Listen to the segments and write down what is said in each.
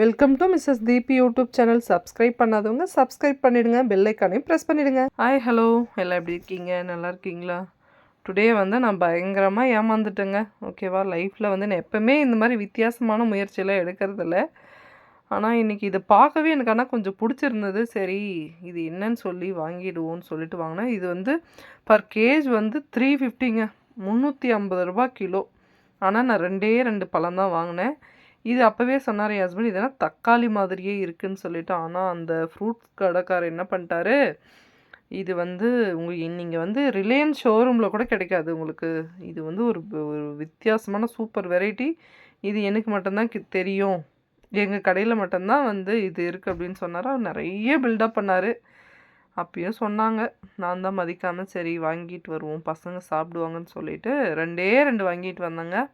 Welcome to Mrs Deepi YouTube channel subscribe பண்ணாதவங்க subscribe பண்ணிடுங்க. பெல்லைக்கானையும் ப்ரெஸ் பண்ணிடுங்க. ஹாய் ஹலோ எல்லாம் எப்படி இருக்கீங்க? நல்லா இருக்கீங்களா? டுடே வந்து நான் பயங்கரமாக ஏமாந்துட்டேங்க. ஓகேவா லைஃப்பில் வந்து நான் எப்போவுமே இந்த மாதிரி வித்தியாசமான முயற்சியெல்லாம் எடுக்கிறதில்ல. ஆனால் இன்றைக்கி இதை பார்க்கவே எனக்கு ஆனால் கொஞ்சம் பிடிச்சிருந்தது. சரி இது என்னன்னு சொல்லி வாங்கிடுவோன்னு சொல்லிட்டு வாங்கினேன். இது வந்து பர் கேஜ் வந்து த்ரீ ஃபிஃப்டிங்க முந்நூற்றி ஐம்பது ரூபா கிலோ. ஆனால் நான் ரெண்டே ரெண்டு பழம் தான் வாங்கினேன். இது அப்போவே சொன்னார் என் ஹஸ்பண்ட் இதெல்லாம் தக்காளி மாதிரியே இருக்குன்னு சொல்லிவிட்டு ஆனால் அந்த ஃப்ரூட்ஸ் கடைக்காரர் என்ன பண்ணிட்டாரு இது வந்து உங்கள் நீங்கள் வந்து ரிலையன்ஸ் ஷோரூமில் கூட கிடைக்காது உங்களுக்கு. இது வந்து ஒரு ஒரு வித்தியாசமான சூப்பர் வெரைட்டி இது எனக்கு மட்டும்தான் கி- தெரியும். எங்கள் கடையில் மட்டும்தான் வந்து இது இருக்குது அப்படின்னு சொன்னார். அவர் நிறைய பில்டப் பண்ணார். அப்பயும் சொன்னாங்க. நான் தான் மதிக்காமல் சரி வாங்கிட்டு வருவோம். பசங்க சாப்பிடுவாங்கன்னு சொல்லிட்டு ரெண்டே ரெண்டு வாங்கிட்டு வந்தேங்க.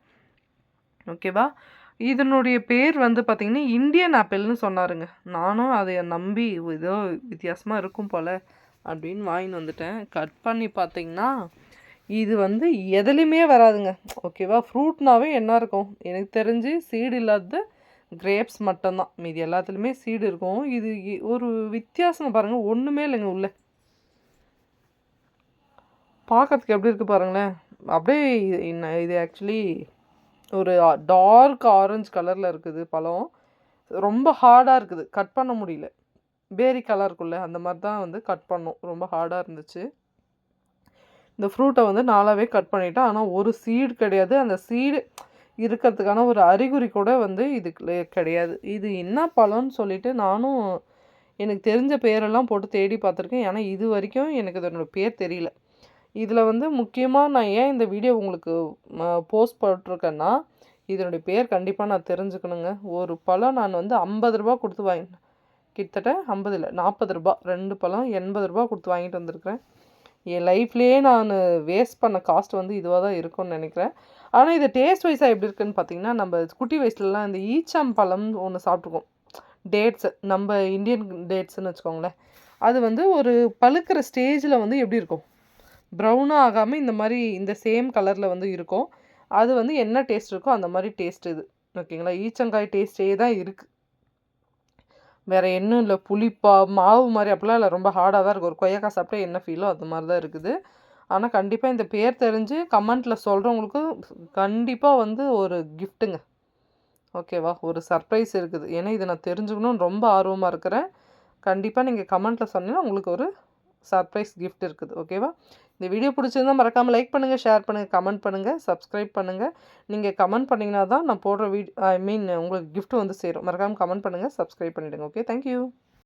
ஓகேவா? இதனுடைய பேர் வந்து பார்த்திங்கன்னா இந்தியன் ஆப்பிள்னு சொன்னாருங்க. நானும் அதை நம்பி ஏதோ வித்தியாசமாக இருக்கும் போல் அப்படின்னு வாங்கின்னு வந்துட்டேன். கட் பண்ணி பார்த்தீங்கன்னா இது வந்து எதுலேயுமே வராதுங்க. ஓகேவா ஃப்ரூட்னாவே என்ன இருக்கும்? எனக்கு தெரிஞ்சு சீடு இல்லாத கிரேப்ஸ் மட்டும்தான். மீதி எல்லாத்துலேயுமே சீடு இருக்கும். இது ஒரு வித்தியாசம் பாருங்கள் ஒன்றுமே இல்லைங்க உள்ள. பார்க்கறதுக்கு எப்படி இருக்குது பாருங்களேன். அப்படியே இது இது ஆக்சுவலி ஒரு டார்க் ஆரஞ்சு கலரில் இருக்குது பழம். ரொம்ப ஹார்டாக இருக்குது. கட் பண்ண முடியல. பேரி கலர் இருக்குல்ல அந்த மாதிரி தான் வந்து கட் பண்ணோம். ரொம்ப ஹார்டாக இருந்துச்சு. இந்த ஃப்ரூட்டை வந்து நாளாகவே கட் பண்ணிட்டேன். ஆனால் ஒரு சீடு கிடையாது. அந்த சீடு இருக்கிறதுக்கான ஒரு அறிகுறி கூட வந்து இதுக்கு கிடையாது. இது என்ன பழம்னு சொல்லிட்டு நானும் எனக்கு தெரிஞ்ச பேரெல்லாம் போட்டு தேடி பார்த்துருக்கேன். ஏன்னா இது வரைக்கும் எனக்கு இதனோட பேர் தெரியல. இதில் வந்து முக்கியமாக நான் ஏன் இந்த வீடியோ உங்களுக்கு போஸ்ட் போட்டிருக்கேன்னா இதனுடைய பேர் கண்டிப்பாக நான் தெரிஞ்சுக்கணுங்க. ஒரு பழம் நான் வந்து ஐம்பது ரூபா கொடுத்து வாங்கினேன் கிட்டத்தட்ட ஐம்பது இல்லை நாற்பது ரூபா ரெண்டு பழம் எண்பது ரூபா கொடுத்து வாங்கிட்டு வந்திருக்கிறேன். என் லைஃப்லேயே நான் வேஸ்ட் பண்ண காஸ்ட் வந்து இதுவாக தான் இருக்கும்னு நினைக்கிறேன். ஆனால் இது டேஸ்ட் வைஸாக எப்படி இருக்குன்னு பார்த்தீங்கன்னா நம்ம குட்டி வயசுலலாம் இந்த ஈச்சம் பழம் ஒன்று சாப்பிட்ருக்கோம் டேட்ஸு நம்ம இந்தியன் டேட்ஸ்னு வச்சுக்கோங்களேன். அது வந்து ஒரு பழுக்கிற ஸ்டேஜில் வந்து எப்படி இருக்கும்? ப்ரௌனாக ஆகாமல் இந்த மாதிரி இந்த சேம் கலரில் வந்து இருக்கும். அது வந்து என்ன டேஸ்ட் இருக்கோ அந்த மாதிரி டேஸ்ட் இது. ஓகேங்களா ஈச்சங்காய் டேஸ்ட்டே தான் இருக்குது வேறு என்ன இல்லை புளிப்பா மாவு மாதிரி அப்படிலாம் இல்லை. ரொம்ப ஹார்டாக தான் இருக்கும். ஒரு கொய்யாக்காய் சாப்பிட்டா என்ன ஃபீலோ அது மாதிரி தான் இருக்குது. ஆனால் கண்டிப்பாக இந்த பேர் தெரிஞ்சு கமெண்ட்டில் சொல்கிறவங்களுக்கு கண்டிப்பாக வந்து ஒரு கிஃப்ட்டுங்க ஓகேவா ஒரு சர்ப்ரைஸ் இருக்குது. ஏன்னா இதை நான் தெரிஞ்சுக்கணும்னு ரொம்ப ஆர்வமாக இருக்கிறேன். கண்டிப்பாக நீங்கள் கமெண்ட்டில் சொன்னீங்கன்னா உங்களுக்கு ஒரு சர்ப்ரைஸ் கிஃப்ட் இருக்குது. ஓகேவா இந்த வீடியோ பிடிச்சிருந்தா மறக்காமல் லைக் பண்ணுங்கள் ஷேர் பண்ணுங்கள் கமெண்ட் பண்ணுங்கள் சப்ஸ்கிரைப் பண்ணுங்கள் நீங்கள் கமெண்ட் பண்ணிங்கன்னா தான் நான் போடுற வீடியோ ஐ மீன் உங்களுக்கு கிஃப்ட் வந்து சேரும். மறக்காமல் கமெண்ட் பண்ணுங்கள் சப்ஸ்கிரைப் பண்ணிவிடுங்க ஓகே தேங்க்யூ